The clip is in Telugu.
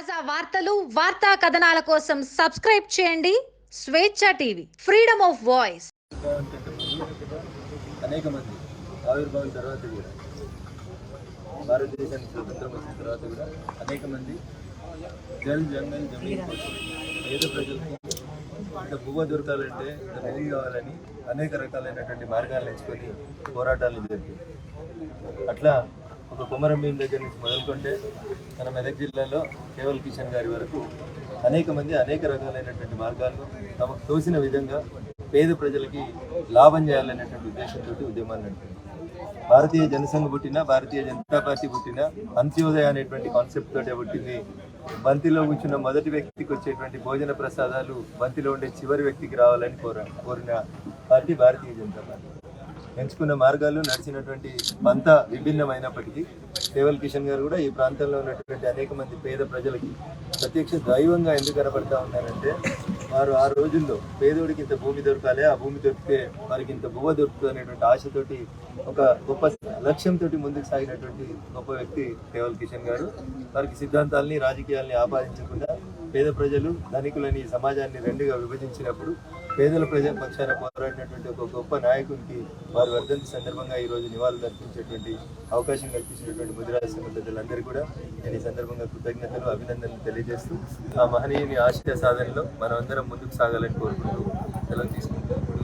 తాజా వార్తలు వార్తా కథనాల కోసం సబ్స్క్రైబ్ చేయండి. స్వేచ్ఛ టీవీ ఫ్రీడమ్ ఆఫ్ వాయిస్. అనేక మంది ఆవిర్భావం తర్వాత కూడా భారతదేశానికి స్వతంత్రం వచ్చిన తర్వాత కూడా అనేక మంది జల్ జంగల్ జమీన్ పేద ప్రజలకు ఇంత భూమ దొరకాలంటే ఇంత భూమి కావాలని అనేక రకాలైనటువంటి మార్గాలు ఎంచుకొని పోరాటాలు జరిగాయి. అట్లా ఒక కొమరం భీం దగ్గర నుంచి మొదలుకుంటే మన మెదక్ జిల్లాలో కేవల్ కిషన్ గారి వరకు అనేక మంది అనేక రకాలైనటువంటి మార్గాలను తమకు తోసిన విధంగా పేద ప్రజలకి లాభం చేయాలనేటువంటి ఉద్దేశంతో ఉద్యమాలు నడిపింది భారతీయ జనసంఘ పుట్టిన భారతీయ జనతా పార్టీ పుట్టిన అంత్యోదయ అనేటువంటి కాన్సెప్ట్ తోటే పుట్టింది. బంతిలో కూర్చున్న మొదటి వ్యక్తికి వచ్చేటువంటి భోజన ప్రసాదాలు బంతిలో ఉండే చివరి వ్యక్తికి రావాలని కోర కోరిన పార్టీ భారతీయ జనతా పార్టీ. ఎంచుకున్న మార్గాలు నడిచినటువంటి పంత విభిన్నమైనప్పటికీ కేవల్ కిషన్ గారు కూడా ఈ ప్రాంతంలో ఉన్నటువంటి అనేక మంది పేద ప్రజలకి ప్రత్యక్ష దైవంగా ఎందుకు కనబడతా ఉన్నారంటే వారు ఆ రోజుల్లో పేదోడికి ఇంత భూమి దొరకాలి ఆ భూమి దొరికితే వారికి ఇంత భూమ దొరుకుతుంది అనేటువంటి ఆశతోటి ఒక గొప్ప లక్ష్యంతో ముందుకు సాగినటువంటి గొప్ప వ్యక్తి కేవల్ కిషన్ గారు. వారికి సిద్ధాంతాలని రాజకీయాల్ని ఆపాదించకుండా పేద ప్రజలు ధనికులని సమాజాన్ని రెండుగా విభజించినప్పుడు పేదల ప్రజల పక్షాన పోరాడినటువంటి ఒక గొప్ప నాయకునికి వారి వర్ధంతి సందర్భంగా ఈరోజు నివాళులు అర్పించేటువంటి అవకాశం కల్పించినటువంటి ముదిరాజ సంఘ కూడా నేను ఈ సందర్భంగా కృతజ్ఞతలు అభినందనలు తెలియజేస్తూ ఆ మహనీయుని ఆశయ సాధనలో మనమందరం ముందుకు సాగాలని కోరుకుంటూ సెలవు తీసుకుంటాం